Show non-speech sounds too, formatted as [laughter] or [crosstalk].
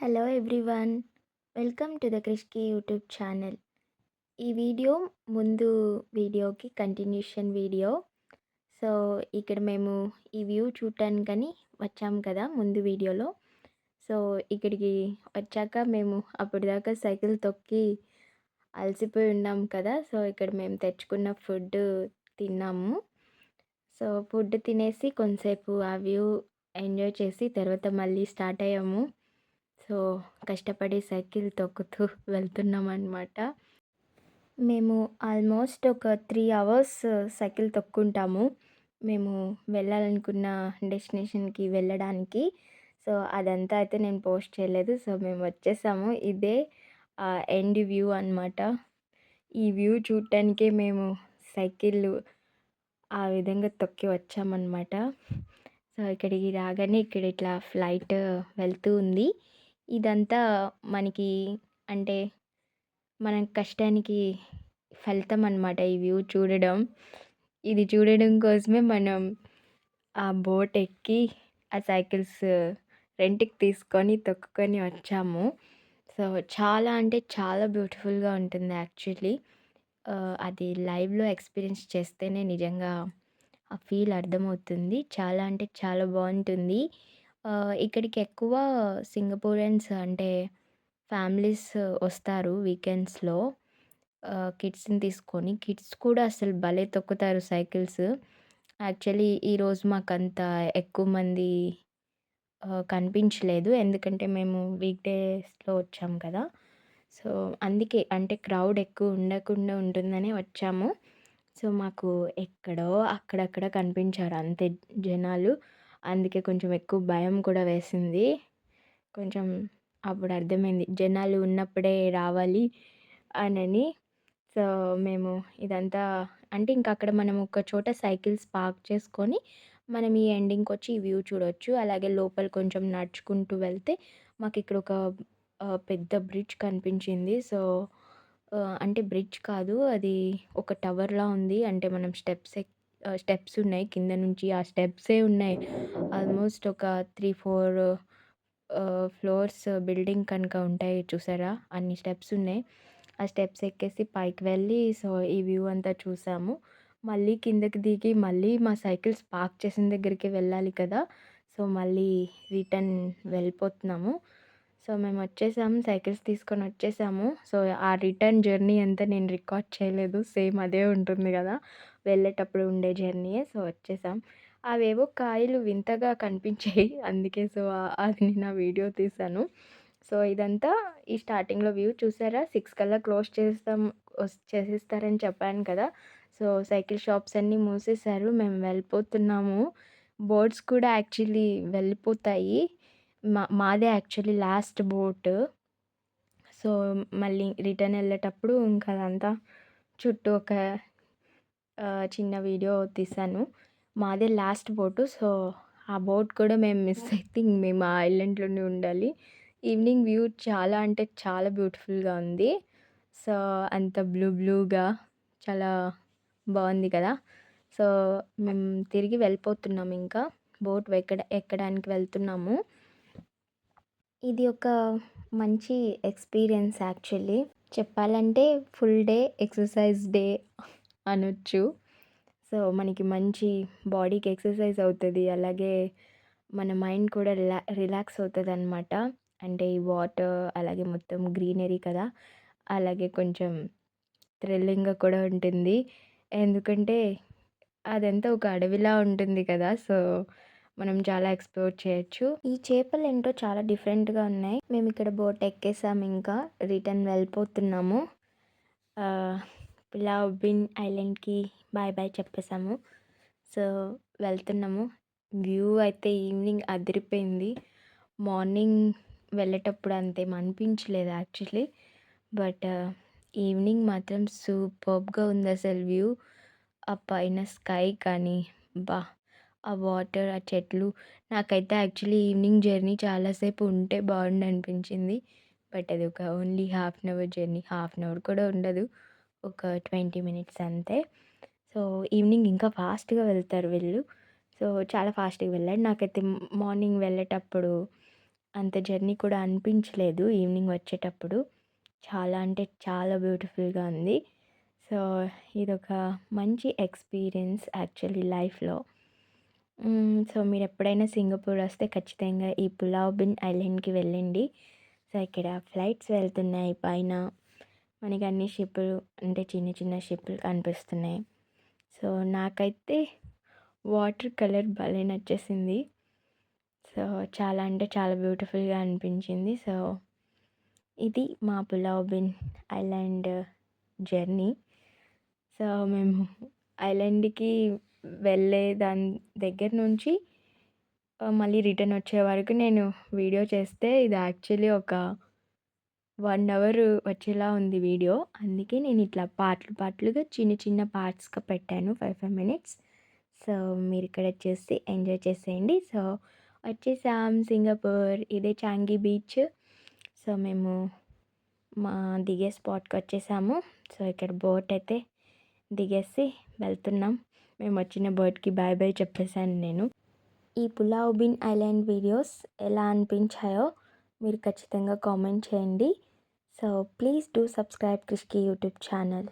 Hello everyone welcome to the క్రిష్కి YouTube channel ఈ video ముందు వీడియోకి కంటిన్యూషన్ వీడియో. సో ఇక్కడ మేము ఈ వ్యూ చూడటానికని వచ్చాం కదా ముందు వీడియోలో. సో ఇక్కడికి వచ్చాక మేము అప్పటిదాకా సైకిల్ తొక్కి అలసిపోయి ఉన్నాం కదా. సో ఇక్కడ మేము తెచ్చుకున్న ఫుడ్ తిన్నాము. సో ఫుడ్ తినేసి కొంతసేపు ఆ వ్యూ ఎంజాయ్ చేసి తర్వాత మళ్ళీ స్టార్ట్ అయ్యాము. సో కష్టపడి సైకిల్ తొక్కుతూ వెళ్తున్నాం అనమాట మేము ఆల్మోస్ట్ ఒక త్రీ అవర్స్ సైకిల్ తొక్కుంటాము. మేము వెళ్ళాలనుకున్న డెస్టినేషన్కి వెళ్ళడానికి. సో అదంతా అయితే నేను పోస్ట్ చేయలేదు. సో మేము వచ్చేసాము. ఇదే ఎండ్ వ్యూ అనమాట ఈ వ్యూ చూడటానికే మేము సైకిల్ ఆ విధంగా తొక్కి వచ్చామన్నమాట. సో ఇక్కడికి రాగానే ఇక్కడ ఇట్లా ఫ్లైట్ వెళ్తూ ఉంది. ఇదంతా మనకి అంటే మన కష్టానికి ఫలితం అనమాట ఈ వ్యూ చూడడం. ఇది చూడడం కోసమే మనం ఆ బోట్ ఎక్కి ఆ సైకిల్స్ రెంట్కి తీసుకొని తొక్కుకొని వచ్చాము. సో చాలా అంటే చాలా బ్యూటిఫుల్గా ఉంటుంది యాక్చువల్లీ. అది లైవ్లో ఎక్స్పీరియన్స్ చేస్తేనే నిజంగా ఆ ఫీల్ అర్థమవుతుంది. చాలా అంటే చాలా బాగుంటుంది. ఇక్కడికి ఎక్కువ సింగపూరియన్స్ అంటే ఫ్యామిలీస్ వస్తారు వీకెండ్స్‌లో. కిడ్స్‌ని తీసుకొని. కిడ్స్ కూడా అసలు భలే తొక్కుతారు సైకిల్స్. యాక్చువల్లీ ఈరోజు మాకంత ఎక్కువ మంది కనిపించలేదు. ఎందుకంటే మేము వీక్ డేస్‌లో వచ్చాం కదా! సో, అందుకే అంటే క్రౌడ్ ఎక్కువ ఉండకుండా ఉంటుందనే వచ్చాము. సో, మాకు ఎక్కడో అక్కడక్కడ కనిపించారు అంతే జనాలు. అందుకే కొంచెం ఎక్కువ భయం కూడా వేసింది. కొంచెం అప్పుడు అర్థమైంది. జనాలు ఉన్నప్పుడే రావాలి అనని. సో మేము ఇదంతా అంటే ఇంకా అక్కడ మనం ఒక చోట సైకిల్స్ పార్క్ చేసుకొని మనం ఈ ఎండింగ్కి వచ్చి ఈ వ్యూ చూడొచ్చు. అలాగే లోపల కొంచెం నడుచుకుంటూ వెళ్తే మాకు ఇక్కడ ఒక పెద్ద బ్రిడ్జ్ కనిపించింది. సో అంటే బ్రిడ్జ్ కాదు అది ఒక టవర్లా ఉంది. అంటే మనం స్టెప్స్ ఎక్కి స్టెప్స్ ఉన్నాయి. కింద నుంచి ఆ స్టెప్సే ఉన్నాయి. ఆల్మోస్ట్ ఒక త్రీ ఫోర్ ఫ్లోర్స్ బిల్డింగ్ కనుక ఉంటాయి చూసారా? అన్ని స్టెప్స్ ఉన్నాయి. ఆ స్టెప్స్ ఎక్కేసి పైకి వెళ్ళి సో ఈ వ్యూ అంతా చూసాము. మళ్ళీ కిందకి దిగి మళ్ళీ మా సైకిల్స్ పార్క్ చేసిన దగ్గరికి వెళ్ళాలి కదా? సో మళ్ళీ రిటర్న్ వెళ్ళిపోతున్నాము. సో మేము వచ్చేసాము సైకిల్స్ తీసుకొని వచ్చేసాము సో ఆ రిటర్న్ జర్నీ అంతా నేను రికార్డ్ చేయలేదు. సేమ్ అదే ఉంటుంది కదా వెళ్ళేటప్పుడు ఉండే జర్నీయే. సో వచ్చేసాం. అవేవో కాయలు వింతగా కనిపించాయి. అందుకే సో అది నేను ఆ వీడియో తీశాను. సో ఇదంతా ఈ స్టార్టింగ్లో వ్యూ చూసారా? సిక్స్ కల్లా క్లోజ్ చేస్తాం చేసేస్తారని చెప్పాను కదా. సో సైకిల్ షాప్స్ అన్నీ మూసేశారు. మేము వెళ్ళిపోతున్నాము. బోర్డ్స్ కూడా యాక్చువల్లీ వెళ్ళిపోతాయి. మా మాదే యాక్చువల్లీ లాస్ట్ బోట్. సో మళ్ళీ రిటర్న్ వెళ్ళేటప్పుడు ఇంకా అదంతా చుట్టూ ఒక చిన్న వీడియో తీశాను మాదే లాస్ట్ బోటు. సో ఆ బోట్ కూడా మేము మిస్ [laughs] అయితే మేము ఆ ఐలాండ్లోనే ఉండాలి. ఈవినింగ్ వ్యూ చాలా అంటే చాలా బ్యూటిఫుల్గా ఉంది. సో అంత బ్లూ బ్లూగా చాలా బాగుంది కదా. సో మేము తిరిగి వెళ్ళిపోతున్నాము ఇంకా. బోట్ ఎక్కడ ఎక్కడానికి వెళ్తున్నాము. ఇది ఒక మంచి ఎక్స్పీరియన్స్ యాక్చువల్లీ. చెప్పాలంటే ఫుల్ డే ఎక్సర్సైజ్ డే అనొచ్చు. సో మనకి మంచి బాడీకి ఎక్సర్సైజ్ అవుతుంది. అలాగే మన మైండ్ కూడా రిలా రిలాక్స్ అవుతుంది అనమాట అంటే ఈ వాటర్ అలాగే మొత్తం గ్రీనరీ కదా. అలాగే కొంచెం థ్రిల్లింగ్గా కూడా ఉంటుంది. ఎందుకంటే అదంతా ఒక అడవిలా ఉంటుంది కదా. సో మనం చాలా ఎక్స్ప్లోర్ చేయొచ్చు. ఈ చేపలు ఏంటో చాలా డిఫరెంట్గా ఉన్నాయి. మేము ఇక్కడ బోట్ ఎక్కేసాము ఇంకా. రిటర్న్ వెళ్ళిపోతున్నాము. పులావ్ బిన్ ఐలాండ్కి బాయ్ బాయ్ చెప్పేసాము. సో వెళ్తున్నాము. వ్యూ అయితే ఈవినింగ్ అదిరిపోయింది. మార్నింగ్ వెళ్ళేటప్పుడు అంతేం అనిపించలేదు యాక్చువల్లీ బట్ ఈవినింగ్ మాత్రం సూపర్బ్గా ఉంది అసలు వ్యూ ఆ పైన స్కై కానీ బా ఆ వాటర్ ఆ చెట్లు. నాకైతే యాక్చువల్లీ ఈవినింగ్ జర్నీ చాలాసేపు ఉంటే బాగుండు అనిపించింది బట్ అది ఒక only half an hour journey. Half an hour కూడా ఉండదు. ఒక ట్వంటీ మినిట్స్ అంతే. సో ఈవినింగ్ ఇంకా ఫాస్ట్గా వెళ్తారు వీళ్ళు. సో చాలా ఫాస్ట్గా వెళ్ళాడు నాకైతే మార్నింగ్ వెళ్ళేటప్పుడు అంత జర్నీ కూడా అనిపించలేదు. ఈవినింగ్ వచ్చేటప్పుడు చాలా అంటే చాలా బ్యూటిఫుల్గా ఉంది. సో ఇదొక మంచి ఎక్స్పీరియన్స్ యాక్చువల్లీ లైఫ్లో. సో మీరు ఎప్పుడైనా సింగపూర్ వస్తే ఖచ్చితంగా ఈ పులావ్ బిన్ ఐలాండ్కి వెళ్ళండి. సో ఇక్కడ ఫ్లైట్స్ వెళ్తున్నాయి పైన. మనకి అన్ని షిప్పులు అంటే చిన్న చిన్న షిప్పులు కనిపిస్తున్నాయి. సో నాకైతే వాటర్ కలర్ భలే నచ్చేసింది. సో చాలా అంటే చాలా బ్యూటిఫుల్గా అనిపించింది. సో ఇది మా Pulau Bin island journey. So మేము ఐలాండ్కి వెళ్ళే దాని దగ్గర నుంచి మళ్ళీ రిటర్న్ వచ్చే వరకు నేను వీడియో చేస్తే ఇది యాక్చువల్లీ ఒక వన్ అవర్ వచ్చేలా ఉంది వీడియో. అందుకే నేను ఇట్లా పార్ట్లు పార్ట్లుగా చిన్న చిన్న పార్ట్స్గా పెట్టాను ఫైవ్ ఫైవ్ మినిట్స్ సో మీరు ఇక్కడ వచ్చేసి ఎంజాయ్ చేసేయండి. సో వచ్చేసాం సింగపూర్ ఇదే చాంగి బీచ్. సో మేము మా దిగే స్పాట్కి వచ్చేసాము. సో ఇక్కడ బోట్ అయితే దిగేసి వెళ్తున్నాం. మేము వచ్చిన బర్డ్కి బాయ్ బాయ్ చెప్పేశాను నేను. ఈ పులావ్ బిన్ ఐలాండ్ వీడియోస్ ఎలా అనిపించాయో మీరు ఖచ్చితంగా కామెంట్ చేయండి. So please do subscribe క్రిష్కి YouTube channel.